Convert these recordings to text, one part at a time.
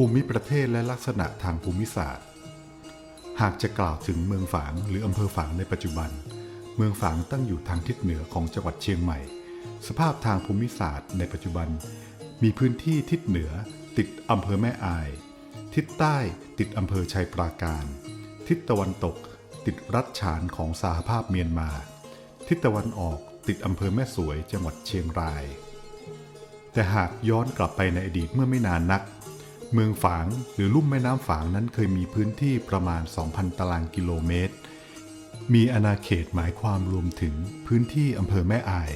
ภูมิประเทศและลักษณะทางภูมิศาสตร์ หากจะกล่าวถึงเมืองฝางหรืออำเภอฝางในปัจจุบัน เมืองฝางตั้งอยู่ทางทิศเหนือของจังหวัดเชียงใหม่ สภาพทางภูมิศาสตร์ในปัจจุบัน มีพื้นที่ทิศเหนือติดอำเภอแม่อาย ทิศใต้ติดอำเภอชัยปราการ ทิศตะวันตกติดรัฐฉานของสหภาพเมียนมา ทิศตะวันออกติดอำเภอแม่สวยจังหวัดเชียงราย แต่หากย้อนกลับไปในอดีตเมื่อไม่นานนัก เมืองฝางหรือลุ่มแม่น้ำฝางนั้นเคยมีพื้นที่ประมาณ 2,000 ตารางกิโลเมตร มีอาณาเขตหมายความรวมถึงพื้นที่อำเภอแม่อาย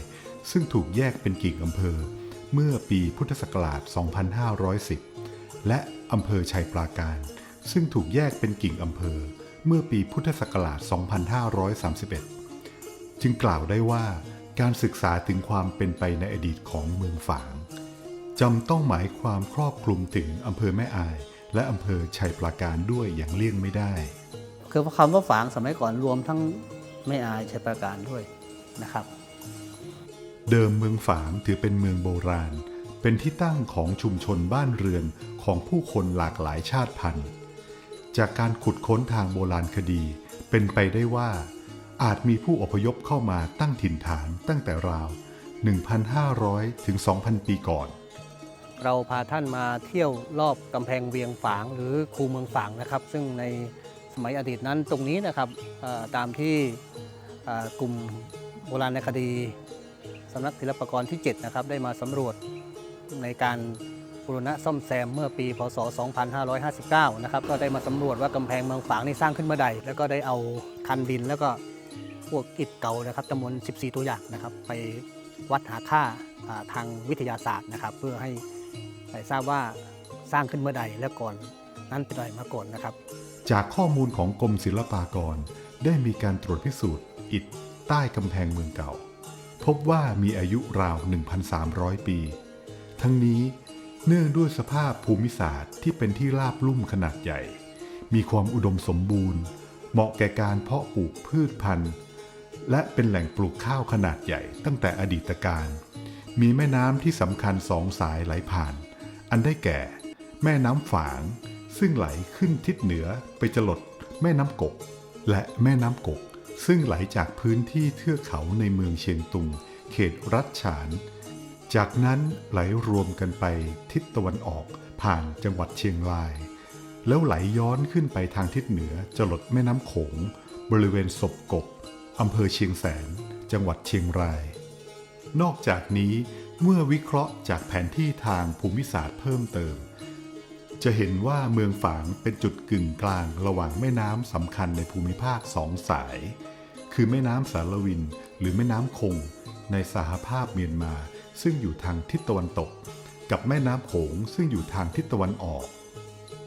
ซึ่งถูกแยกเป็นกิ่งอำเภอ เมื่อปีพุทธศักราช 2510 และอำเภอชัยปราการ ซึ่งถูกแยกเป็นกิ่งอำเภอ เมื่อปีพุทธศักราช 2531 จึงกล่าวได้ว่าการศึกษาถึงความเป็นไปในอดีตของเมืองฝาง จำต้องหมายความครอบคลุมถึงอำเภอแม่อาย และอำเภอชัยปราการด้วยอย่างเลี่ยงไม่ได้ คือคำว่าฝางสมัยก่อนรวมทั้งไม่อายชัยประการด้วยนะครับ เดิมเมืองฝางถือเป็นเมืองโบราณ เป็นที่ตั้งของชุมชนบ้านเรือนของผู้คนหลากหลายชาติพันธุ์ จากการขุดค้นทางโบราณคดี เป็นไปได้ว่า อาจมีผู้อพยพเข้ามาตั้งถิ่นฐานตั้งแต่ราว 1,500 ถึง 2,000 ปีก่อน เราพาท่านมาเที่ยวรอบกำแพงเวียงฝางหรือคูเมืองฝางนะครับ ซึ่งในสมัยอดีตนั้นตรงนี้นะครับตามที่กลุ่มโบราณคดีสำนักศิลปากรที่ 7 นะครับ ได้มาสำรวจในการบูรณะซ่อมแซมเมื่อปี พศ 2559 นะครับ ก็ได้มาสำรวจว่ากำแพงเมืองฝางนี่สร้างขึ้นเมื่อใด แล้วก็ได้เอาคันดินแล้วก็พวกอิฐเก่านะครับจำนวน 14 ตัวอย่างนะครับ ไปวัดหาค่าอ่าทางวิทยาศาสตร์นะครับ เพื่อให้ ให้ทราบว่าสร้างขึ้นเมื่อใดและก่อน นั้นเป็นอะไรมาก่อนนะครับ จากข้อมูลของกรมศิลปากรได้มีการตรวจพิสูจน์ อิฐใต้กำแพงเมืองเก่า พบว่ามีอายุราว 1,300 ปี ทั้งนี้เนื่องด้วยสภาพภูมิศาสตร์ที่เป็นที่ราบลุ่มขนาดใหญ่ มีความอุดมสมบูรณ์ เหมาะแก่การเพาะปลูกพืชพันธุ์ และเป็นแหล่งปลูกข้าวขนาดใหญ่ตั้งแต่อดีตการ มีแม่น้ำที่สำคัญสองสายไหลผ่าน อันได้แก่ แม่น้ำฝาง ซึ่งไหลขึ้นทิศเหนือไปจรดแม่น้ำกก และแม่น้ำกก ซึ่งไหลจากพื้นที่เทือกเขาในเมืองเชียงตุง เขตรัฐฉาน จากนั้นไหลรวมกันไปทิศตะวันออกผ่านจังหวัดเชียงราย แล้วไหลย้อนขึ้นไปทางทิศเหนือจรดแม่น้ำโขง บริเวณศพกบอำเภอเชียงแสน จังหวัดเชียงราย นอกจากนี้ เมื่อวิเคราะห์จากแผนที่ทางภูมิศาสตร์เพิ่มเติม จะเห็นว่าเมืองฝางเป็นจุดกึ่งกลางระหว่างแม่น้ำสำคัญในภูมิภาคสองสาย คือแม่น้ำสารวิน หรือแม่น้ำคง ในสหภาพเมียนมา ซึ่งอยู่ทางทิศตะวันตก กับแม่น้ำโขงซึ่งอยู่ทางทิศตะวันออก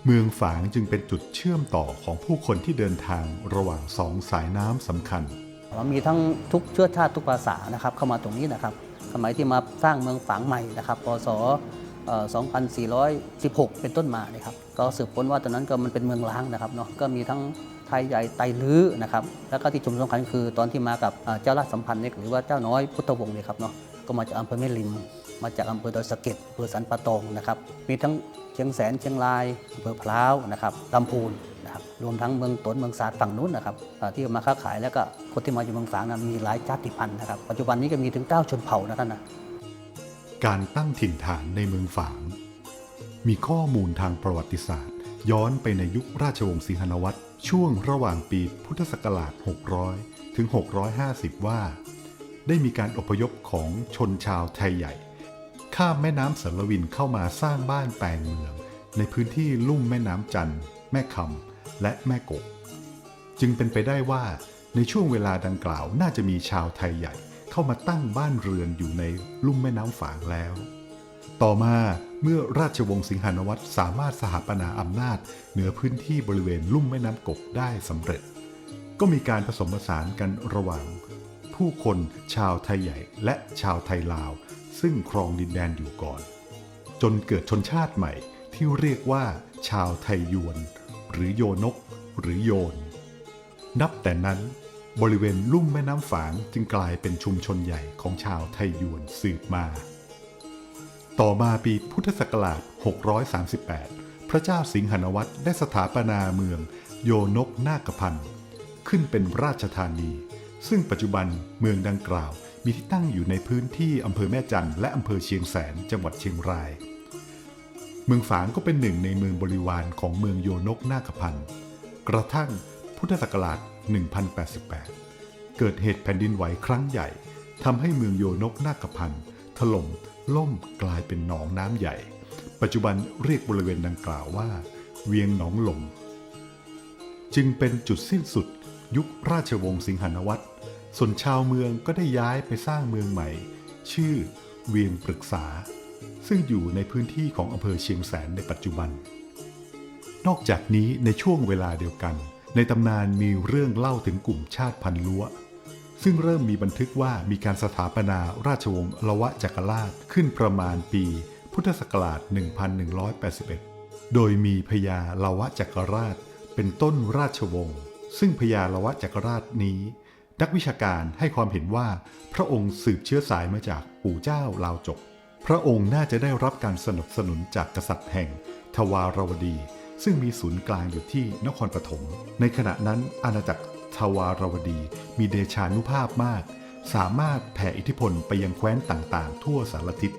เมืองฝางจึงเป็นจุดเชื่อมต่อของผู้คนที่เดินทางระหว่างสองสายน้ำสำคัญ มีทั้งทุกเชื้อชาติทุกภาษานะครับเข้ามาตรงนี้นะครับ สมัยที่มาสร้างเมืองฝางใหม่นะครับพศ2416 เป็นต้นมานะครับก็สืบค้นว่าตอนนั้นก็มันเป็นเมืองล้างนะครับเนาะก็มีทั้งไทยใหญ่ไตลื้อนะครับแล้วก็ที่ชมสำคัญคือตอนที่มากับเอ่อเจ้าราชสัมพันธ์เนี่ยหรือว่าเจ้าน้อยพุทธวงศ์เนี่ยครับเนาะก็มาจากอำเภอแม่ริม มาจากอำเภอดอยสะเก็ดอำเภอสันปะตองนะครับมีทั้ง เชียงแสนเชียงรายอำเภอพร้าวนะครับลำพูนนะครับรวมทั้งเมืองตนเมืองสาดฝั่งนู้นนะครับที่มาค้าขายแล้วก็คนที่มาอยู่เมืองฝางนะมีหลายชาติพันธุ์นะครับปัจจุบันนี้ก็มีถึง 9 ชนเผ่านะท่านนะการตั้งถิ่นฐานในเมืองฝาง มีข้อมูลทางประวัติศาสตร์ ย้อนไปในยุคราชวงศ์สิงหนวัตรช่วงระหว่างปีพุทธศักราช 600 ถึง 650 ว่า ได้มีการอพยพของชนชาวไทยใหญ่ ข้ามแม่น้ำสารวินเข้ามาสร้างบ้านแปลงเมือง ในพื้นที่ลุ่มแม่น้ำจันทร์แม่คำและแม่กก จึงเป็นไปได้ว่าในช่วงเวลาดังกล่าวน่าจะมีชาวไทยใหญ่เข้ามาตั้งบ้านเรือนอยู่ในลุ่มแม่น้ำฝางแล้ว ต่อมาเมื่อราชวงศ์สิงหานวัตรสามารถสถาปนาอำนาจ เหนือพื้นที่บริเวณลุ่มแม่น้ำกกได้สำเร็จ ก็มีการผสมผสานกันระหว่าง ผู้คนชาวไทยใหญ่และชาวไทยลาว ซึ่งครองดินแดนอยู่ก่อน จนเกิดชนชาติใหม่ที่เรียกว่า ชาวไทยยวน หรือโยนก หรือโยน นับแต่นั้นบริเวณลุ่มแม่น้ำฝางจึงกลายเป็นชุมชนใหญ่ของชาวไทยยวนสืบมา ต่อมาปีพุทธศักราช 638 พระเจ้าสิงหนวัตรได้สถาปนาเมือง โยนกนาคพันธ์ขึ้นเป็นราชธานี ซึ่งปัจจุบันเมืองดังกล่าว มีที่ตั้งอยู่ในพื้นที่อำเภอแม่จันและอำเภอเชียงแสนจังหวัดเชียงราย เมืองฝางก็เป็นหนึ่งในเมืองบริวารของเมืองโยนกนาคพันธ์กระทั่งพุทธศักราช 1088 เกิดเหตุแผ่นดินไหวครั้งใหญ่ทำให้เมืองโยนกนาคพันธ์ถล่มล่มกลายเป็นหนองน้ำใหญ่ ปัจจุบันเรียกบริเวณดังกล่าวว่า เวียงหนองหลงจึงเป็นจุดสิ้นสุดยุคราชวงศ์สิงหนวัตร ส่วนชาวเมืองก็ได้ย้ายไปสร้างเมืองใหม่ ชื่อเวียงปรึกษา ซึ่งอยู่ในพื้นที่ของอำเภอเชียงแสนในปัจจุบัน นอกจากนี้ในช่วงเวลาเดียวกัน ในตำนานมีเรื่องเล่าถึงกลุ่มชาติพันลัวซึ่งเริ่มมีบันทึกว่ามีการสถาปนาราชวงศ์ละวะจักรราชขึ้นประมาณปี พุทธศักราช 1181 โดยมีพญาละวะจักรราชเป็นต้นราชวงศ์ ซึ่งพญาละวะจักรราชนี้ นักวิชาการให้ความเห็นว่าพระองค์สืบเชื้อสายมาจากปู่เจ้าลาวจก พระองค์น่าจะได้รับการสนับสนุนจากกษัตริย์แห่ง ทวารวดี ซึ่งมีศูนย์กลางอยู่ที่นครปฐม ในขณะนั้นอาณาจักรทวารวดีมีเดชานุภาพมาก สามารถแผ่อิทธิพลไปยังแคว้นต่างๆ ทั่วสารทิศ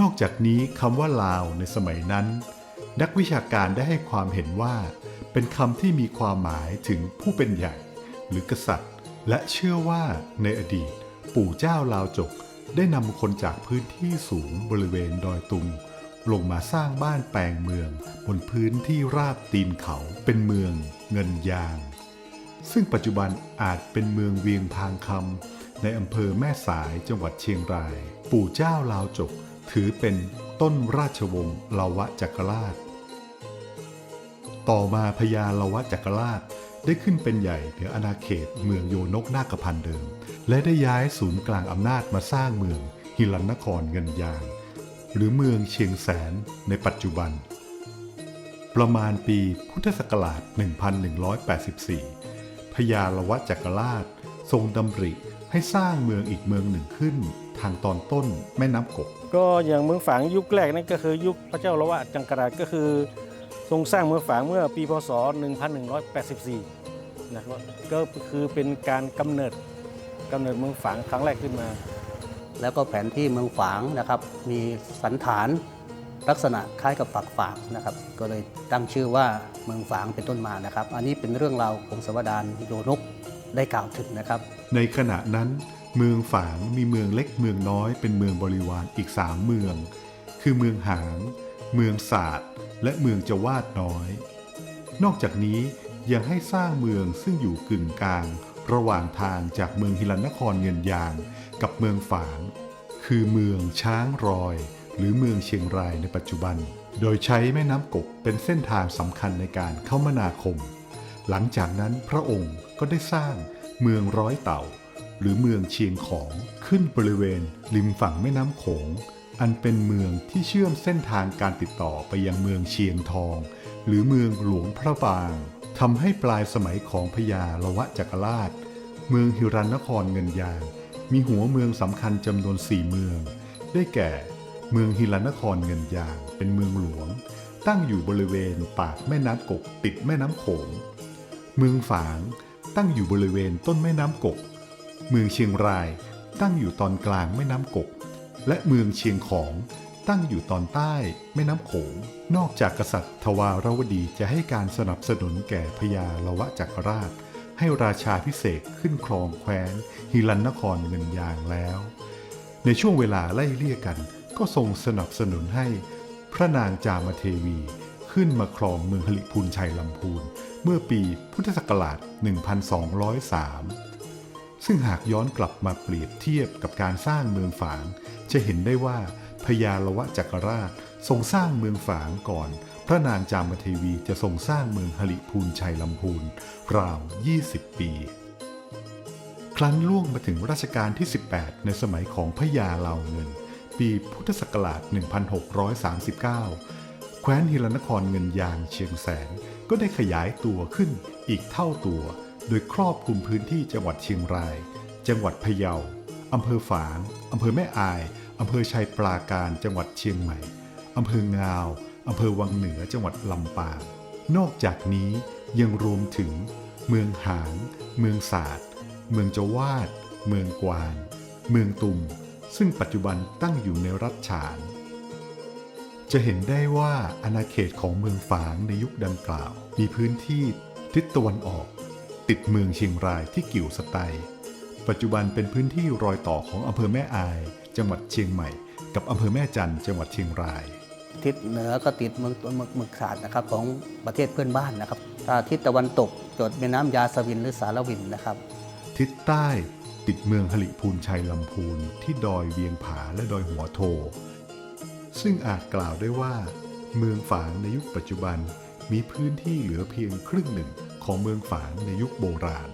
นอกจากนี้คำว่าลาวในสมัยนั้น นักวิชาการได้ให้ความเห็นว่า เป็นคำที่มีความหมายถึงผู้เป็นใหญ่ หรือกษัตริย์ และเชื่อว่าในอดีต ปู่เจ้าลาวจกได้นำคนจากพื้นที่สูงบริเวณดอยตุง ลงมาสร้างบ้านแปลงเมือง บนพื้นที่ราบตีนเขาเป็นเมืองเงินยาง ซึ่งปัจจุบันอาจเป็นเมืองเวียงพางคำในอำเภอแม่สายจังหวัดเชียงราย ปู่เจ้าลาวจกถือเป็นต้นราชวงศ์ลาวะจักรราช ต่อมาพญาละวะจักรราช ได้ขึ้นเป็นใหญ่เหนืออาณาเขตเมืองโยนกนาคพันเดิม และได้ย้ายศูนย์กลางอำนาจมาสร้างเมืองฮิรันนครเงินยาง หรือเมืองเชียงแสนในปัจจุบัน ประมาณปีพุทธศักราช 1184 พญาละวะจักรราช ทรงดำริให้สร้างเมืองอีกเมืองหนึ่งขึ้น ทางตอนต้นแม่น้ำกกก็อย่างเมืองฝางยุคแรกนั่นก็คือยุคพระเจ้าละวะจังกราชก็คือ ทรงสร้างเมืองฝางเมื่อปีพศ 1184 นะครับก็คือเป็นการกำเนิดกำเนิดเมืองฝางครั้งแรกขึ้นมา แล้วก็แผนที่เมืองฝางนะครับ มีสันฐานลักษณะคล้ายกับฝักฝางนะครับ ก็เลยตั้งชื่อว่าเมืองฝางเป็นต้นมานะครับ อันนี้เป็นเรื่องราวของสวดานโยนกได้กล่าวถึงนะครับ ในขณะนั้น เมืองฝางมีเมืองเล็กเมืองน้อยเป็นเมืองบริวารอีกสามเมือง คือเมืองหาง เมืองศาสตร์ และเมืองจวาดน้อย นอกจากนี้ยังให้สร้างเมืองซึ่งอยู่กึ่งกลาง ระหว่างทางจากเมืองฮิรันนครเงินยาง กับเมืองฝาง คือเมืองช้างรอย หรือเมืองเชียงรายในปัจจุบัน โดยใช้แม่น้ำกกเป็นเส้นทางสำคัญในการคมนาคม หลังจากนั้นพระองค์ก็ได้สร้างเมืองร้อยเต่า หรือเมืองเชียงของขึ้นบริเวณริมฝั่งแม่น้ำโขง อันเป็นเมืองที่เชื่อมเส้นทางการติดต่อไปยังเมืองเชียงทอง หรือเมืองหลวงพระบางทำให้ปลายสมัยของพญาละวะจักรราช เมืองฮิรันนครเงินยาง มีหัวเมืองสำคัญจำนวนสี่เมือง ได้แก่ เมืองฮิรันนครเงินยาง เป็นเมืองหลวง ตั้งอยู่บริเวณปากแม่น้ำกกติดแม่น้ำโขง เมืองฝางตั้งอยู่บริเวณต้นแม่น้ำกก เมืองเชียงรายตั้งอยู่ตอนกลางแม่น้ำกก และเมืองเชียงของตั้งอยู่ตอนใต้แม่น้ำโขง นอกจากกษัตริย์ทวารวดีจะให้การสนับสนุนแก่พญาละวะจักรราช ให้ราชาพิเศษขึ้นครองแคว้นฮิรันนครเงินยางแล้ว ในช่วงเวลาไล่เลี่ยกัน ก็ทรงสนับสนุนให้ พระนางจามเทวีขึ้นมาครองเมืองหลิพูนชัยลำพูน เมื่อปีพุทธศักราช 1203 ซึ่งหากย้อนกลับมาเปรียบเทียบกับการสร้างเมืองฝาง จะเห็นได้ว่าพญาละวะจักรราชทรงสร้างเมืองฝางก่อน พระนางจามเทวีจะทรงสร้างเมืองหลิพูนชัยลำพูนราว 20 ปี ครั้นล่วงมาถึงรัชกาลที่ 18 ในสมัยของพญาเหล่าเงิน ปีพุทธศักราช 1639 แคว้นฮิรนครเงินยางเชียงแสนก็ได้ขยายตัวขึ้นอีกเท่าตัว โดยครอบคลุมพื้นที่จังหวัดเชียงราย จังหวัดพะเยา อำเภอฝาง อำเภอแม่อาย อำเภอชัยปราการ จังหวัดเชียงใหม่ อำเภองาว อำเภอวังเหนือ จังหวัดลำปาง นอกจากนี้ยังรวมถึง เมืองหาง เมืองศาสตร์ เมืองจวาด เมืองกวาง เมืองตุม ซึ่งปัจจุบันตั้งอยู่ในรัฐฉาน จะเห็นได้ว่าอาณาเขตของเมืองฝางในยุคดังกล่าว มีพื้นที่ทิศตะวันออก ติดเมืองเชียงรายที่กิ่วสไตล์ปัจจุบันเป็นพื้นที่รอยต่อของอำเภอแม่อาย จังหวัดเชียงใหม่ กับอำเภอแม่จันทร์จังหวัดเชียงราย ทิศเหนือก็ติดเมืองเมืองเมืองศาสตร์นะครับของประเทศเพื่อนบ้านนะครับถ้าทิศตะวันตกจดแม่น้ำยาสวินหรือสารวินนะครับ ทิศใต้ติดเมืองหลิพูนชัยลำพูนที่ดอยเวียงผาและดอยหัวโท ซึ่งอาจกล่าวได้ว่า เมืองฝางในยุคปัจจุบันมีพื้นที่เหลือเพียงครึ่งหนึ่ง ของเมืองฝางในยุคโบราณ